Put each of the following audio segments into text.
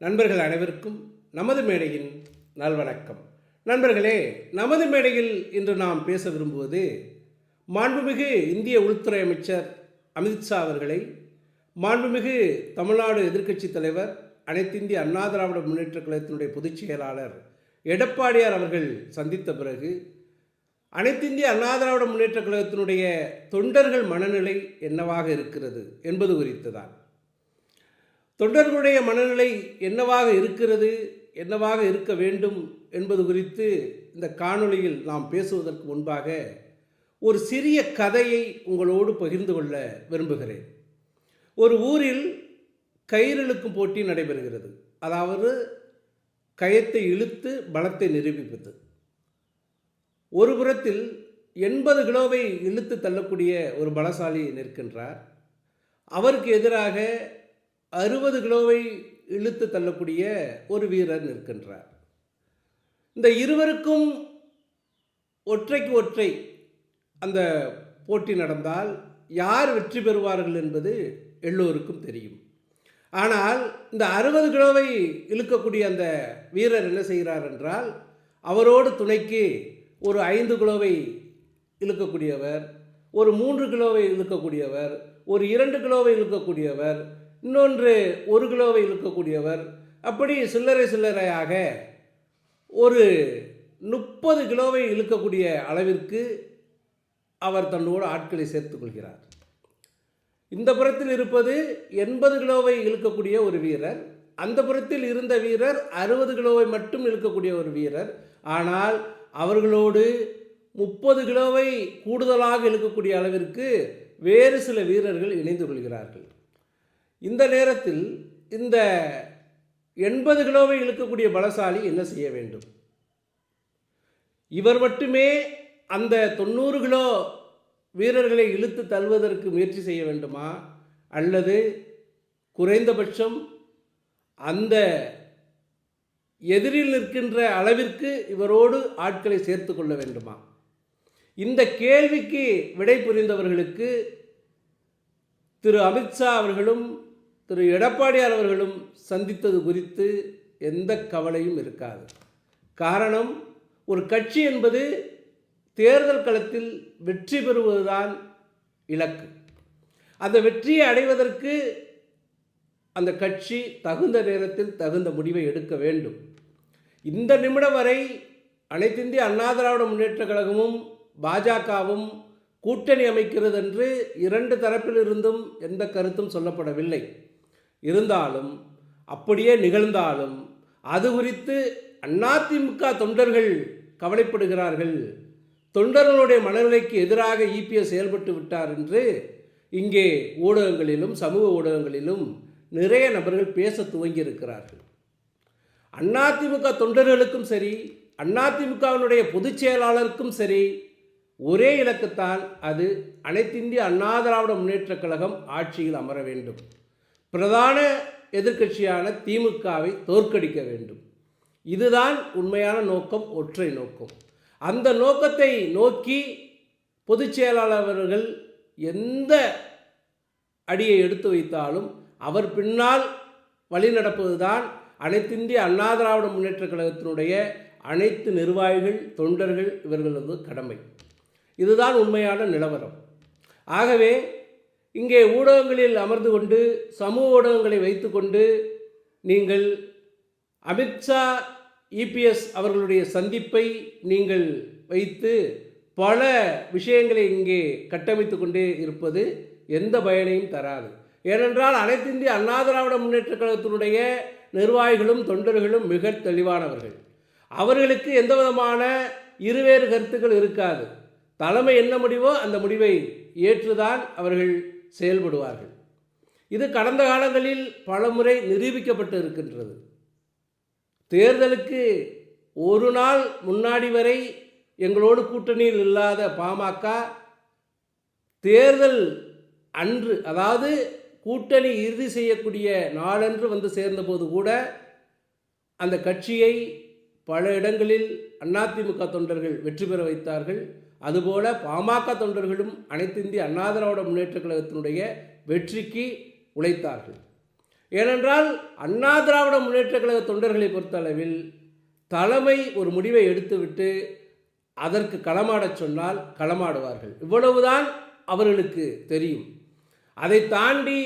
நண்பர்கள் அனைவருக்கும் நமது மேடையின் நல்வணக்கம். நண்பர்களே நமது மேடையில் இன்று நாம் பேச விரும்புவது மாண்புமிகு இந்திய உள்துறை அமைச்சர் அமித்ஷா அவர்களை மாண்புமிகு தமிழ்நாடு எதிர்க்கட்சித் தலைவர் அனைத்திந்திய அண்ணா திராவிட முன்னேற்ற கழகத்தினுடைய பொதுச் செயலாளர் எடப்பாடியார் அவர்கள் சந்தித்த பிறகு அனைத்திந்திய அண்ணா திராவிட முன்னேற்ற கழகத்தினுடைய தொண்டர்கள் மனநிலை என்னவாக இருக்கிறது என்பது குறித்து தான் தொண்டர்களுடைய மனநிலை என்னவாக இருக்கிறது என்னவாக இருக்க வேண்டும் என்பது குறித்து இந்த காணொளியில் நாம் பேசுவதற்கு முன்பாக ஒரு சிறிய கதையை உங்களோடு பகிர்ந்து கொள்ள விரும்புகிறேன். ஒரு ஊரில் கயிறிழுக்கும் போட்டி நடைபெறுகிறது. அதாவது கயத்தை இழுத்து பலத்தை நிரூபிப்பது. ஒரு புறத்தில் எண்பது கிலோவை இழுத்து தள்ளக்கூடிய ஒரு பலசாலி நிற்கின்றார். அவருக்கு எதிராக அறுபது கிலோவை இழுத்து தள்ளக்கூடிய ஒரு வீரர் நிற்கின்றார். இந்த இருவருக்கும் ஒற்றைக்கு ஒற்றை அந்த போட்டி நடந்தால் யார் வெற்றி பெறுவார்கள் என்பது எல்லோருக்கும் தெரியும். ஆனால் இந்த அறுபது கிலோவை இழுக்கக்கூடிய அந்த வீரர் என்ன செய்கிறார் என்றால் அவரோடு துணைக்கு ஒரு ஐந்து கிலோவை இழுக்கக்கூடியவர் ஒரு மூன்று கிலோவை இழுக்கக்கூடியவர் ஒரு இரண்டு கிலோவை இழுக்கக்கூடியவர் இன்னொன்று ஒரு கிலோவை இழுக்கக்கூடியவர். அப்படி சில்லறை சில்லறையாக ஒரு முப்பது கிலோவை இழுக்கக்கூடிய அளவிற்கு அவர் தன்னோடு ஆட்களை சேர்த்துக்கொள்கிறார் இந்த புறத்தில் இருப்பது எண்பது கிலோவை இழுக்கக்கூடிய ஒரு வீரர். அந்த புறத்தில் இருந்த வீரர் அறுபது கிலோவை மட்டும் இழுக்கக்கூடிய ஒரு வீரர். ஆனால் அவர்களோடு முப்பது கிலோவை கூடுதலாக இழுக்கக்கூடிய அளவிற்கு வேறு சில வீரர்கள் இணைந்து கொள்கிறார்கள். இந்த நேரத்தில் இந்த எண்பது கிலோவை இழுக்கக்கூடிய பலசாலி என்ன செய்ய வேண்டும்? இவர் மட்டுமே அந்த தொண்ணூறு கிலோ வீரர்களை இழுத்து தள்ளுவதற்கு முயற்சி செய்ய வேண்டுமா? அல்லது குறைந்தபட்சம் அந்த எதிரில் நிற்கின்ற அளவிற்கு இவரோடு ஆட்களை சேர்த்து கொள்ள வேண்டுமா? இந்த கேள்விக்கு விடை புரிந்தவர்களுக்கு திரு அமித்ஷா அவர்களும் திரு எடப்பாடியார் அவர்களும் சந்தித்தது குறித்து எந்த கவலையும் இருக்காது. காரணம் ஒரு கட்சி என்பது தேர்தல் களத்தில் வெற்றி பெறுவதுதான் இலக்கு. அந்த வெற்றியை அடைவதற்கு அந்த கட்சி தகுந்த நேரத்தில் தகுந்த முடிவை எடுக்க வேண்டும். இந்த நிமிடம் வரை அனைத்திந்திய அண்ணா திராவிட முன்னேற்ற கழகமும் பாஜகவும் கூட்டணி அமைக்கிறது என்று இரண்டு தரப்பிலிருந்தும் எந்த கருத்தும் சொல்லப்படவில்லை. இருந்தாலும் அப்படியே நிகழ்ந்தாலும் அது குறித்து அதிமுக தொண்டர்கள் கவலைப்படுகிறார்கள். தொண்டர்களுடைய மனநிலைக்கு எதிராக இபிஎஸ் செயல்பட்டு விட்டார் என்று இங்கே ஊடகங்களிலும் சமூக ஊடகங்களிலும் நிறைய நபர்கள் பேச துவங்கியிருக்கிறார்கள். அதிமுக தொண்டர்களுக்கும் சரி அதிமுகவினுடைய பொதுச் செயலாளருக்கும் சரி ஒரே இலக்குத்தான் அது அனைத்திந்திய அண்ணா திராவிட முன்னேற்றக் கழகம் ஆட்சியில் அமர வேண்டும். பிரதான எதிர்க்கட்சியான திமுகவை தோற்கடிக்க வேண்டும். இதுதான் உண்மையான நோக்கம் ஒற்றை நோக்கம். அந்த நோக்கத்தை நோக்கி பொதுச் செயலாளர் அவர்கள் எந்த அடியை எடுத்து வைத்தாலும் அவர் பின்னால் வழிநடப்பதுதான் அனைத்திந்திய அண்ணா திராவிட முன்னேற்ற கழகத்தினுடைய அனைத்து நிர்வாகிகள் தொண்டர்கள் இவர்களது கடமை. இதுதான் உண்மையான நிலவரம். ஆகவே இங்கே ஊடகங்களில் அமர்ந்து கொண்டு சமூக ஊடகங்களை வைத்துக்கொண்டு நீங்கள் அமித்ஷா இபிஎஸ் அவர்களுடைய சந்திப்பை நீங்கள் வைத்து பல விஷயங்களை இங்கே கட்டமைத்து கொண்டே இருப்பது எந்த பயனையும் தராது. ஏனென்றால் அனைத்திந்திய அண்ணா திராவிட முன்னேற்ற கழகத்தினுடைய நிர்வாகிகளும் தொண்டர்களும் மிக தெளிவானவர்கள். அவர்களுக்கு எந்த விதமான இருவேறு கருத்துக்கள் இருக்காது. தலைமை என்ன முடிவோ அந்த முடிவை ஏற்றுதான் அவர்கள் செயல்படுவார்கள். இது கடந்த காலங்களில் பலமுறை நிரூபிக்கப்பட்டு இருக்கின்றது. தேர்தலுக்கு ஒரு நாள் முன்னாடி வரை எங்களோடு கூட்டணியில் இல்லாத பாமக தேர்தல் அன்று அதாவது கூட்டணி இறுதி செய்யக்கூடிய நாளன்று வந்து சேர்ந்தபோது கூட அந்த கட்சியை பல இடங்களில் அதிமுக தொண்டர்கள் வெற்றி பெற வைத்தார்கள். அதுபோல பாமக தொண்டர்களும் அனைத்து இந்திய அண்ணா திராவிட முன்னேற்ற கழகத்தினுடைய வெற்றிக்கு உழைத்தார்கள். ஏனென்றால் அண்ணா திராவிட முன்னேற்ற கழக தொண்டர்களை பொறுத்தளவில் தலைமை ஒரு முடிவை எடுத்துவிட்டு அதற்கு களமாடச் சொன்னால் களமாடுவார்கள். இவ்வளவுதான் அவர்களுக்கு தெரியும். அதை தாண்டி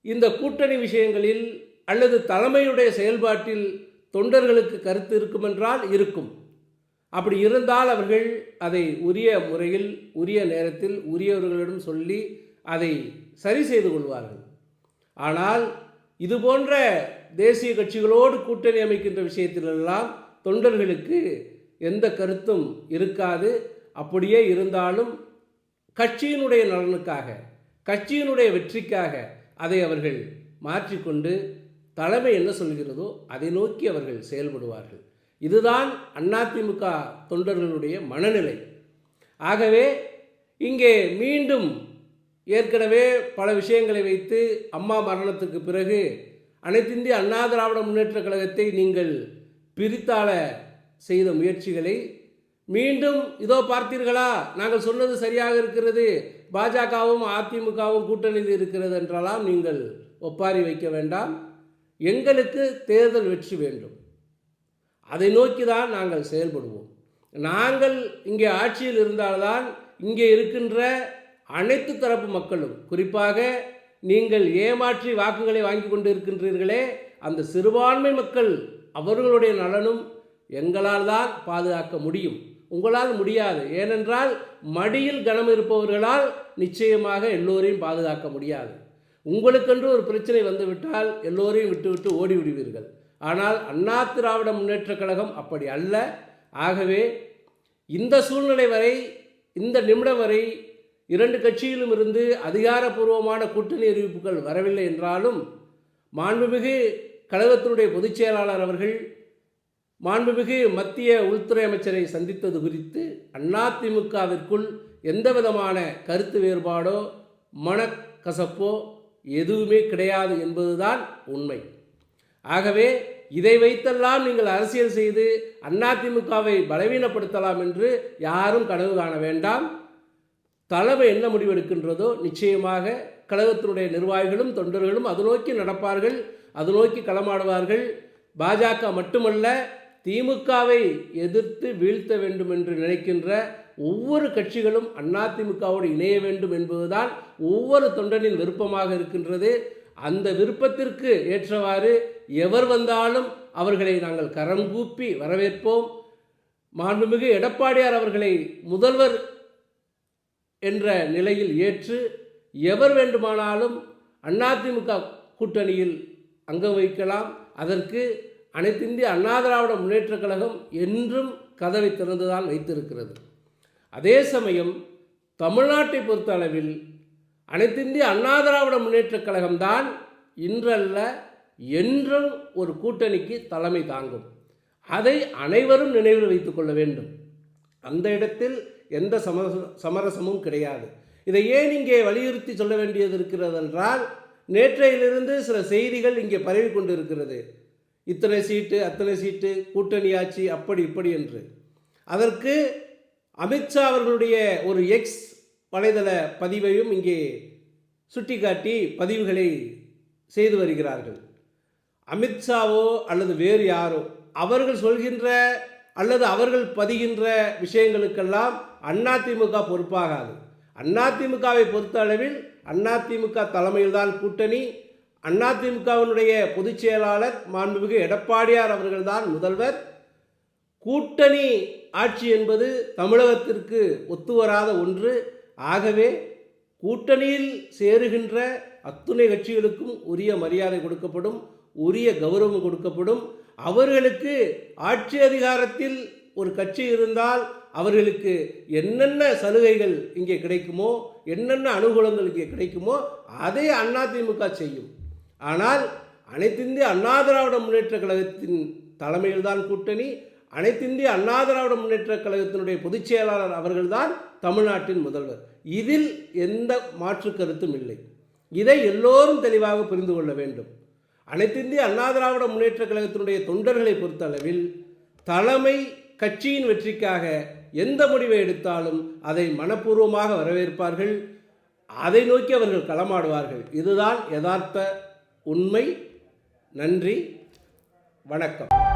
இந்த கூட்டணி விஷயங்களில் அல்லது தலைமையுடைய செயல்பாட்டில் தொண்டர்களுக்கு கருத்து இருக்குமென்றால் இருக்கும். அப்படி இருந்தால் அவர்கள் அதை உரிய முறையில் உரிய நேரத்தில் உரியவர்களிடம் சொல்லி அதை சரி செய்து கொள்வார்கள். ஆனால் இது போன்ற தேசிய கட்சிகளோடு கூட்டணி அமைக்கின்ற விஷயத்திலெல்லாம் தொண்டர்களுக்கு எந்த கருத்தும் இருக்காது. அப்படியே இருந்தாலும் கட்சியினுடைய நலனுக்காக கட்சியினுடைய வெற்றிக்காக அதை அவர்கள் மாற்றிக்கொண்டு தலைமை என்ன சொல்கிறதோ அதை நோக்கி அவர்கள் செயல்படுவார்கள். இதுதான் அதிமுக தொண்டர்களுடைய மனநிலை. ஆகவே இங்கே மீண்டும் ஏற்கனவே பல விஷயங்களை வைத்து அம்மா மரணத்துக்கு பிறகு அனைத்திந்திய அண்ணா திராவிட முன்னேற்ற கழகத்தை நீங்கள் பிரித்தாள செய்த முயற்சிகளை மீண்டும் இதோ பார்த்தீர்களா? நாங்கள் சொன்னது சரியாக இருக்கிறது. பாஜகவும் அதிமுகவும் கூட்டணியில் இருக்கிறது என்றெல்லாம் நீங்கள் ஒப்பாரி வைக்க வேண்டாம். எங்களுக்கு தேர்தல் வெற்றி வேண்டும். அதை நோக்கி தான் நாங்கள் செயல்படுவோம். நாங்கள் இங்கே ஆட்சியில் இருந்தால்தான் இங்கே இருக்கின்ற அனைத்து தரப்பு மக்களும் குறிப்பாக நீங்கள் ஏமாற்றி வாக்குகளை வாங்கி கொண்டு இருக்கின்றீர்களே அந்த சிறுபான்மை மக்கள் அவர்களுடைய நலனும் எங்களால் தான் பாதுகாக்க முடியும். உங்களால் முடியாது. ஏனென்றால் மடியில் கனம் இருப்பவர்களால் நிச்சயமாக எல்லோரையும் பாதுகாக்க முடியாது. உங்களுக்கென்று ஒரு பிரச்சனை வந்துவிட்டால் எல்லோரையும் விட்டுவிட்டு ஓடி விடுவீர்கள். ஆனால் அண்ணா திராவிட முன்னேற்றக் கழகம் அப்படி அல்ல. ஆகவே இந்த சூழ்நிலை வரை இந்த நிமிடம் வரை இரண்டு கட்சியிலும் இருந்து அதிகாரப்பூர்வமான கூட்டணி அறிவிப்புகள் வரவில்லை என்றாலும் மாண்புமிகு கழகத்தினுடைய பொதுச் செயலாளர் அவர்கள் மாண்புமிகு மத்திய உள்துறை அமைச்சரை சந்தித்தது குறித்து அதிமுகவிற்குள் எந்த விதமான கருத்து வேறுபாடோ மனக்கசப்போ எதுவுமே கிடையாது என்பதுதான் உண்மை. ஆகவே இதை வைத்தெல்லாம் நீங்கள் அரசியல் செய்து அதிமுகவை பலவீனப்படுத்தலாம் என்று யாரும் கனவு காண வேண்டாம். தலைமை என்ன முடிவெடுக்கின்றதோ நிச்சயமாக கழகத்தினுடைய நிர்வாகிகளும் தொண்டர்களும் அது நோக்கி நடப்பார்கள் அது நோக்கி களமாடுவார்கள். பாஜக மட்டுமல்ல திமுகவை எதிர்த்து வீழ்த்த வேண்டும் என்று நினைக்கின்ற ஒவ்வொரு கட்சிகளும் அதிமுகவோடு இணைய வேண்டும் என்பதுதான் ஒவ்வொரு தொண்டனின் விருப்பமாக இருக்கின்றது. அந்த விருப்பத்திற்கு ஏற்றவாறு எவர் வந்தாலும் அவர்களை நாங்கள் கரம் கூப்பி வரவேற்போம். மாண்புமிகு எடப்பாடியார் அவர்களை முதல்வர் என்ற நிலையில் ஏற்று எவர் வேண்டுமானாலும் அதிமுக கூட்டணியில் அங்கம் வைக்கலாம் அதற்கு அனைத்திந்திய அண்ணா திராவிட முன்னேற்றக் கழகம் என்றும் கதவை திறந்துதான் வைத்திருக்கிறது. அதே சமயம் தமிழ்நாட்டை பொறுத்த அளவில் அனைத்திந்திய அண்ணா திராவிட முன்னேற்றக் கழகம்தான் இன்றல்ல என்றும் ஒரு கூட்டணிக்கு தலைமை தாங்கும். அதை அனைவரும் நினைவில் வைத்துக் கொள்ள வேண்டும். அந்த இடத்தில் எந்த சம சமரசமும் கிடையாது. இதை ஏன் இங்கே வலியுறுத்தி சொல்ல வேண்டியது இருக்கிறது என்றால் நேற்றையிலிருந்து சில செய்திகள் இங்கே பரவி கொண்டிருக்கிறது. இத்தனை சீட்டு அத்தனை சீட்டு கூட்டணி ஆட்சி அப்படி இப்படி என்று. அதற்கு அமித்ஷா அவர்களுடைய ஒரு எக்ஸ் வலைதள பதிவையும் இங்கே சுட்டிக்காட்டி பதிவுகளை செய்து வருகிறார்கள். அமித்ஷாவோ அல்லது வேறு யாரோ அவர்கள் சொல்கின்ற அல்லது அவர்கள் பதிகின்ற விஷயங்களுக்கெல்லாம் அதிமுக பொறுப்பாகாது. அதிமுகவை பொறுத்த அளவில் அதிமுக தலைமையில்தான் கூட்டணி. அதிமுகவினுடைய பொதுச் செயலாளர் மாண்புமிகு எடப்பாடியார் அவர்கள்தான் முதல்வர். கூட்டணி ஆட்சி என்பது தமிழகத்திற்கு ஒத்துவராத ஒன்று. ஆகவே கூட்டணியில் சேருகின்ற அத்துணை கட்சிகளுக்கும் உரிய மரியாதை கொடுக்கப்படும் உரிய கௌரவம் கொடுக்கப்படும். அவர்களுக்கு ஆட்சி அதிகாரத்தில் ஒரு கட்சி இருந்தால் அவர்களுக்கு என்னென்ன சலுகைகள் இங்கே கிடைக்குமோ என்னென்ன அனுகூலங்கள் இங்கே கிடைக்குமோ அதை அதிமுக செய்யும். ஆனால் அனைத்திந்திய அண்ணா திராவிட முன்னேற்ற கழகத்தின் தலைமையில்தான் கூட்டணி அனைத்திந்திய அண்ணா திராவிட முன்னேற்ற கழகத்தினுடைய பொதுச் செயலாளர் அவர்கள்தான் தமிழ்நாட்டின் முதல்வர். இதில் எந்த மாற்று கருத்தும் இல்லை. இதை எல்லோரும் தெளிவாக புரிந்து கொள்ள வேண்டும். அனைத்திந்திய அண்ணா திராவிட முன்னேற்ற கழகத்தினுடைய தொண்டர்களை பொறுத்தளவில் தலைமை கட்சியின் வெற்றிக்காக எந்த முடிவை எடுத்தாலும் அதை மனப்பூர்வமாக வரவேற்பார்கள். அதை நோக்கி அவர்கள் களமாடுவார்கள். இதுதான் யதார்த்த உண்மை. நன்றி. வணக்கம்.